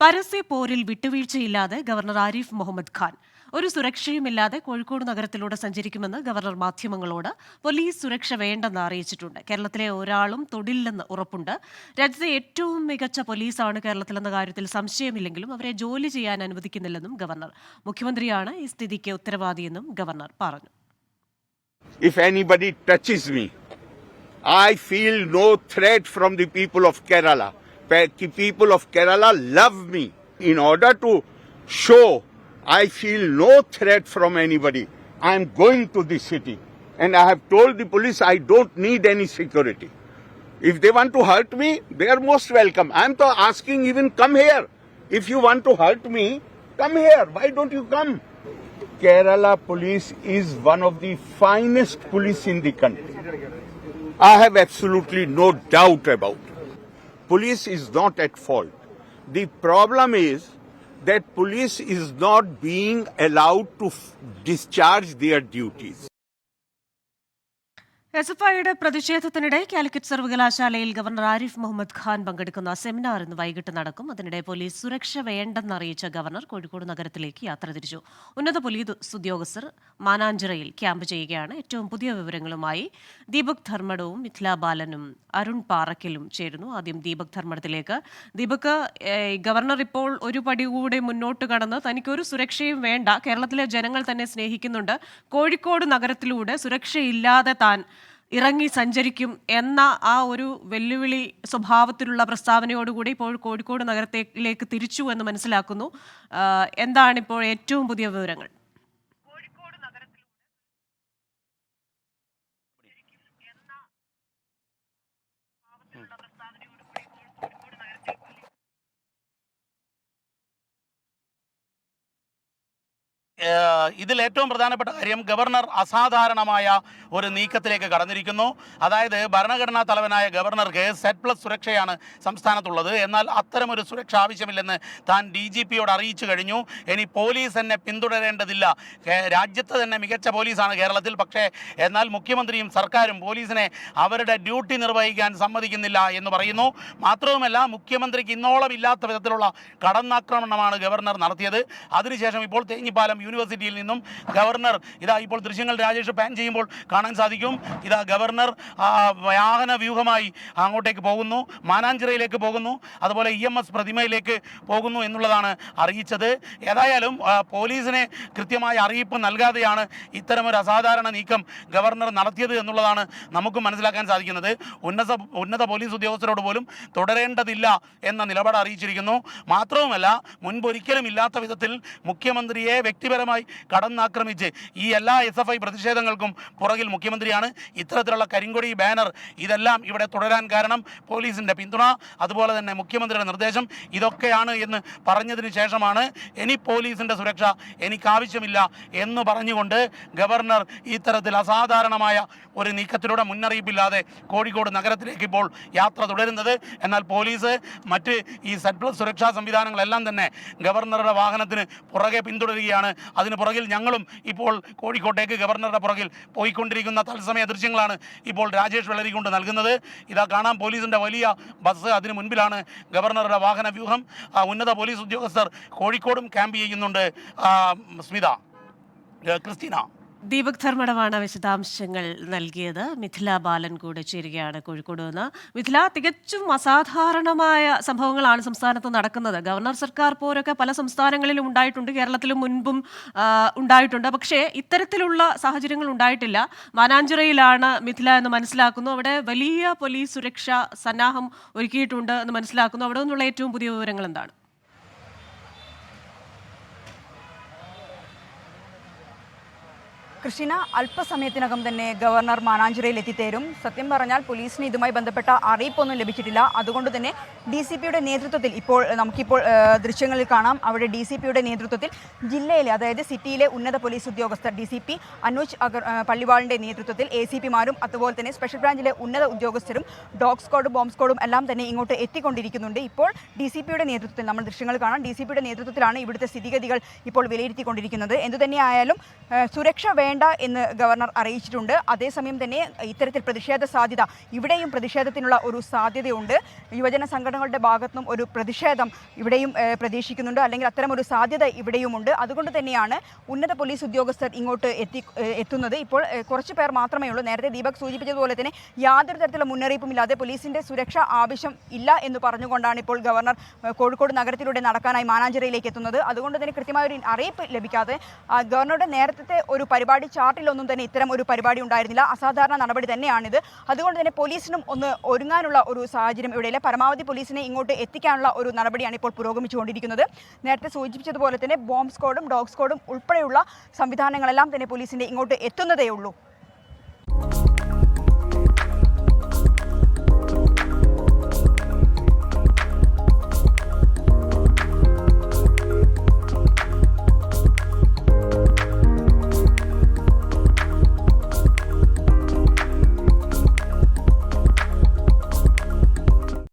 പരസ്യ പോരിൽ വിട്ടുവീഴ്ചയില്ലാതെ ഗവർണർ ആരിഫ് മുഹമ്മദ് ഖാൻ ഒരു സുരക്ഷയുമില്ലാതെ കോഴിക്കോട് നഗരത്തിലൂടെ സഞ്ചരിക്കുമെന്ന് ഗവർണർ മാധ്യമങ്ങളോട് പോലീസ് സുരക്ഷ വേണ്ടെന്ന് അറിയിച്ചിട്ടുണ്ട് കേരളത്തിലെ ഒരാളും തൊടില്ലെന്ന് ഉറപ്പുണ്ട് രാജ്യത്തെ ഏറ്റവും മികച്ച പോലീസാണ് കേരളത്തിലെന്ന കാര്യത്തിൽ സംശയമില്ലെങ്കിലും അവരെ ജോലി ചെയ്യാൻ അനുവദിക്കുന്നില്ലെന്നും ഗവർണർ മുഖ്യമന്ത്രിയാണ് ഈ സ്ഥിതിക്ക് ഉത്തരവാദിയെന്നും ഗവർണർ പറഞ്ഞു if anybody touches me. I feel no threat from the people of. People of Kerala love me. In order to show I feel no threat from anybody, I am going to this city. And I have told the police I don't need any security. If they want to hurt me, they are most welcome. I am asking even come here. If you want to hurt me, come here. Why don't you come? Kerala police is one of the finest police in the country. I have absolutely no doubt about it. Police is not at fault. The problem is that police is not being allowed to discharge their duties. S F ഐയുടെ പ്രതിഷേധത്തിനിടെ കാലിക്കറ്റ് സർവകലാശാലയിൽ governor Arif Muhammad Khan പങ്കെടുക്കുന്ന seminar ഇന്ന് വൈകിട്ട് നടക്കും. അതിനിടെ police സുരക്ഷ വേണ്ടെന്ന് അറിയിച്ച ഗവർണർ കോഴിക്കോട് നഗരത്തിലേക്ക് യാത്ര തിരിച്ചു. ഉന്നത പോലീസ് ഉദ്യോഗസ്ഥർ മാനാഞ്ചിറയിൽ ക്യാമ്പ് ചെയ്യുകയാണ്. ഏറ്റവും പുതിയ വിവരങ്ങളുമായി ദീപക് ധർമ്മടവും മിഥില ബാലനും അരുൺ പാറക്കലും ചേരുന്നു. ആദ്യം ദീപക് ധർമ്മടത്തിലേക്ക്. ദീപക് ഗവർണർ ഇപ്പോൾ ഒരു പടി കൂടെ മുന്നോട്ട് കടന്ന് തനിക്കൊരു സുരക്ഷയും വേണ്ട. കേരളത്തിലെ ജനങ്ങൾ തന്നെ സ്നേഹിക്കുന്നുണ്ട്. കോഴിക്കോട് നഗരത്തിലൂടെ സുരക്ഷയില്ലാതെ താൻ ഇറങ്ങി സഞ്ചരിക്കും എന്ന ആ ഒരു വെല്ലുവിളി സ്വഭാവത്തിലുള്ള പ്രസ്താവനയോടുകൂടി ഇപ്പോൾ കോഴിക്കോട് നഗരത്തിലേക്ക് തിരിച്ചു എന്ന് മനസ്സിലാക്കുന്നു. എന്താണ് ഇപ്പോൾ ഏറ്റവും പുതിയ വിവരങ്ങൾ? ഇതിൽ ഏറ്റവും പ്രധാനപ്പെട്ട കാര്യം ഗവർണർ അസാധാരണമായ ഒരു നീക്കത്തിലേക്ക് കടന്നിരിക്കുന്നു. അതായത് ഭരണഘടനാ തലവനായ ഗവർണർക്ക് സെറ്റ് പ്ലസ് സുരക്ഷയാണ് സംസ്ഥാനത്തുള്ളത്. എന്നാൽ അത്തരമൊരു സുരക്ഷ ആവശ്യമില്ലെന്ന് താൻ ഡി ജി പിയോട് അറിയിച്ചു കഴിഞ്ഞു. ഇനി പോലീസ് എന്നെ പിന്തുടരേണ്ടതില്ല. രാജ്യത്ത് തന്നെ മികച്ച പോലീസാണ് കേരളത്തിൽ. പക്ഷേ എന്നാൽ മുഖ്യമന്ത്രിയും സർക്കാരും പോലീസിനെ അവരുടെ ഡ്യൂട്ടി നിർവഹിക്കാൻ സമ്മതിക്കുന്നില്ല എന്ന് പറയുന്നു. മാത്രവുമല്ല മുഖ്യമന്ത്രിക്ക് ഇന്നോളം ഇല്ലാത്ത വിധത്തിലുള്ള കടന്നാക്രമണമാണ് ഗവർണർ നടത്തിയത്. അതിനുശേഷം ഇപ്പോൾ തേഞ്ഞിപ്പാലം യൂണിവേഴ്സിറ്റിയിൽ നിന്നും ഗവർണർ ഇതാ ഇപ്പോൾ ദൃശ്യങ്ങൾ രാജേഷ് പാൻ ചെയ്യുമ്പോൾ കാണാൻ സാധിക്കും. ഇതാ ഗവർണർ വാഹന വ്യൂഹമായി അങ്ങോട്ടേക്ക് പോകുന്നു മാനാഞ്ചിറയിലേക്ക് പോകുന്നു അതുപോലെ ഇ എം എസ് പ്രതിമയിലേക്ക് പോകുന്നു എന്നുള്ളതാണ് അറിയിച്ചത്. ഏതായാലും പോലീസിനെ കൃത്യമായ അറിയിപ്പ് നൽകാതെയാണ് ഇത്തരമൊരു അസാധാരണ നീക്കം ഗവർണർ നടത്തിയത് എന്നുള്ളതാണ് നമുക്ക് മനസ്സിലാക്കാൻ സാധിക്കുന്നത്. ഉന്നത ഉന്നത പോലീസ് ഉദ്യോഗസ്ഥരോട് പോലും തുടരേണ്ടതില്ല എന്ന നിലപാട് അറിയിച്ചിരിക്കുന്നു. മാത്രവുമല്ല മുൻപൊരിക്കലും ഇല്ലാത്ത വിധത്തിൽ മുഖ്യമന്ത്രിയെ വ്യക്തിപരമായി കടന്നാക്രമിച്ച് ഈ എല്ലാ എസ് എഫ് ഐ പ്രതിഷേധങ്ങൾക്കും പുറകിൽ മുഖ്യമന്ത്രിയാണ്. ഇത്തരത്തിലുള്ള കരിങ്കൊടി ബാനർ ഇതെല്ലാം ഇവിടെ തുടരാൻ കാരണം പോലീസിന്റെ പിന്തുണ അതുപോലെ തന്നെ മുഖ്യമന്ത്രിയുടെ നിർദ്ദേശം ഇതൊക്കെയാണ് എന്ന് പറഞ്ഞതിന് ശേഷമാണ് ഇനി പോലീസിന്റെ സുരക്ഷ എനിക്കാവശ്യമില്ല എന്ന് പറഞ്ഞുകൊണ്ട് ഗവർണർ ഇത്തരത്തിൽ അസാധാരണമായ ഒരു നീക്കത്തിലൂടെ മുന്നറിയിപ്പില്ലാതെ കോഴിക്കോട് നഗരത്തിലേക്ക് ഇപ്പോൾ യാത്ര തുടരുന്നത്. എന്നാൽ പോലീസ് മറ്റ് ഈ സെഡ് പ്ലസ് സുരക്ഷാ സംവിധാനങ്ങളെല്ലാം തന്നെ ഗവർണറുടെ വാഹനത്തിന് പുറകെ പിന്തുടരുകയാണ്. അതിന് പുറകിൽ ഞങ്ങളും ഇപ്പോൾ കോഴിക്കോട്ടേക്ക് ഗവർണറുടെ പുറകിൽ പോയിക്കൊണ്ടിരിക്കുന്ന തത്സമയ ദൃശ്യങ്ങളാണ് ഇപ്പോൾ രാജേഷ് വെള്ളരിക്കൊണ്ട് നൽകുന്നത്. ഇതാ കാണാം പോലീസിന്റെ വലിയ ബസ് അതിന് മുൻപിലാണ് ഗവർണറുടെ വാഹന വ്യൂഹം. ഉന്നത പോലീസ് ഉദ്യോഗസ്ഥർ കോഴിക്കോടും ക്യാമ്പ് ചെയ്യുന്നുണ്ട്. സ്മിത ക്രിസ്റ്റീന. ദീപക് ധർമ്മടമാണ് വിശദാംശങ്ങൾ നൽകിയത്. മിഥില ബാലൻ കൂടെ ചേരുകയാണ് കോഴിക്കോട് നിന്ന്. മിഥില തികച്ചും അസാധാരണമായ സംഭവങ്ങളാണ് സംസ്ഥാനത്ത് നടക്കുന്നത്. ഗവർണർ സർക്കാർ പോരൊക്കെ പല സംസ്ഥാനങ്ങളിലും ഉണ്ടായിട്ടുണ്ട്. കേരളത്തിലും മുൻപും ഉണ്ടായിട്ടുണ്ട്. പക്ഷേ ഇത്തരത്തിലുള്ള സാഹചര്യങ്ങൾ ഉണ്ടായിട്ടില്ല. മാനാഞ്ചിറയിലാണ് മിഥില എന്ന് മനസ്സിലാക്കുന്നു. അവിടെ വലിയ പോലീസ് സുരക്ഷ സന്നാഹം ഒരുക്കിയിട്ടുണ്ട് എന്ന് മനസ്സിലാക്കുന്നു. അവിടെ നിന്നുള്ള ഏറ്റവും പുതിയ വിവരങ്ങൾ എന്താണ്? കൃഷ്ണ അല്പസമയത്തിനകം തന്നെ ഗവർണർ മാനാഞ്ചിറയിൽ എത്തിത്തേരും സത്യം പറഞ്ഞാൽ പോലീസിന് ഇതുമായി ബന്ധപ്പെട്ട അറിയിപ്പൊന്നും ലഭിച്ചിട്ടില്ല. അതുകൊണ്ട് തന്നെ ഡി സി പിയുടെ നേതൃത്വത്തിൽ ഇപ്പോൾ നമുക്കിപ്പോൾ ദൃശ്യങ്ങളിൽ കാണാം. അവിടെ ഡി സി പിയുടെ നേതൃത്വത്തിൽ ജില്ലയിലെ അതായത് സിറ്റിയിലെ ഉന്നത പോലീസ് ഉദ്യോഗസ്ഥർ ഡി സി പി അനൂജ് അഗർ പള്ളിവാളിന്റെ നേതൃത്വത്തിൽ എ സി പിമാരും അതുപോലെ തന്നെ സ്പെഷ്യൽ ബ്രാഞ്ചിലെ ഉന്നത ഉദ്യോഗസ്ഥരും ഡോഗ് സ്ക്വാഡും ബോംബ് സ്ക്വാഡും എല്ലാം തന്നെ ഇങ്ങോട്ട് എത്തിക്കൊണ്ടിരിക്കുന്നുണ്ട്. ഇപ്പോൾ ഡി സി പിയുടെ നേതൃത്വത്തിൽ നമ്മൾ ദൃശ്യങ്ങൾ കാണാം. ഡി സി പിയുടെ നേതൃത്വത്തിലാണ് ഇവിടുത്തെ സ്ഥിതിഗതികൾ ഇപ്പോൾ വിലയിരുത്തിക്കൊണ്ടിരിക്കുന്നത്. എന്തുതന്നെയായാലും തന്നെയായാലും സുരക്ഷ വേണ്ട എന്ന് ഗവർണർ അറിയിച്ചിട്ടുണ്ട്. അതേസമയം തന്നെ ഇത്തരത്തിൽ പ്രതിഷേധ സാധ്യത ഇവിടെയും പ്രതിഷേധത്തിനുള്ള ഒരു സാധ്യതയുണ്ട്. യുവജന സംഘടനകളുടെ ഭാഗത്തുനിന്നും ഒരു പ്രതിഷേധം ഇവിടെയും പ്രതീക്ഷിക്കുന്നുണ്ട്. അല്ലെങ്കിൽ അത്തരം ഒരു സാധ്യത ഇവിടെയുമുണ്ട്. അതുകൊണ്ട് തന്നെയാണ് ഉന്നത പോലീസ് ഉദ്യോഗസ്ഥർ ഇങ്ങോട്ട് എത്തി എത്തുന്നത്. ഇപ്പോൾ കുറച്ച് പേർ മാത്രമേ ഉള്ളൂ. നേരത്തെ ദീപക് സൂചിപ്പിച്ചതുപോലെ തന്നെ യാതൊരു തരത്തിലുള്ള മുന്നറിയിപ്പും ഇല്ലാതെ പോലീസിന്റെ സുരക്ഷ ആവശ്യം ഇല്ല എന്ന് പറഞ്ഞുകൊണ്ടാണ് ഇപ്പോൾ ഗവർണർ കോഴിക്കോട് നഗരത്തിലൂടെ നടക്കാനായി മാനാഞ്ചിറയിലേക്ക് എത്തുന്നത്. അതുകൊണ്ട് തന്നെ കൃത്യമായ ഒരു അറിയിപ്പ് ലഭിക്കാതെ ഗവർണറുടെ നേരത്തെ ഒരു പരിപാടി ചാർട്ടിലൊന്നും തന്നെ ഇത്തരം ഒരു പരിപാടി ഉണ്ടായിരുന്നില്ല. അസാധാരണ നടപടി തന്നെയാണിത്. അതുകൊണ്ട് തന്നെ പോലീസിനും ഒന്ന് ഒരുങ്ങാനുള്ള ഒരു സാഹചര്യം ഇവിടെയില്ല. പരമാവധി പോലീസിനെ ഇങ്ങോട്ട് എത്തിക്കാനുള്ള ഒരു നടപടിയാണ് ഇപ്പോൾ പുരോഗമിച്ചുകൊണ്ടിരിക്കുന്നത്. നേരത്തെ സൂചിപ്പിച്ചതുപോലെ തന്നെ ബോംബ് സ്ക്വാഡും ഡോഗ് സ്ക്വാഡും ഉൾപ്പെടെയുള്ള സംവിധാനങ്ങളെല്ലാം തന്നെ പോലീസിന്റെ ഇങ്ങോട്ട് എത്തുന്നതേ ഉള്ളൂ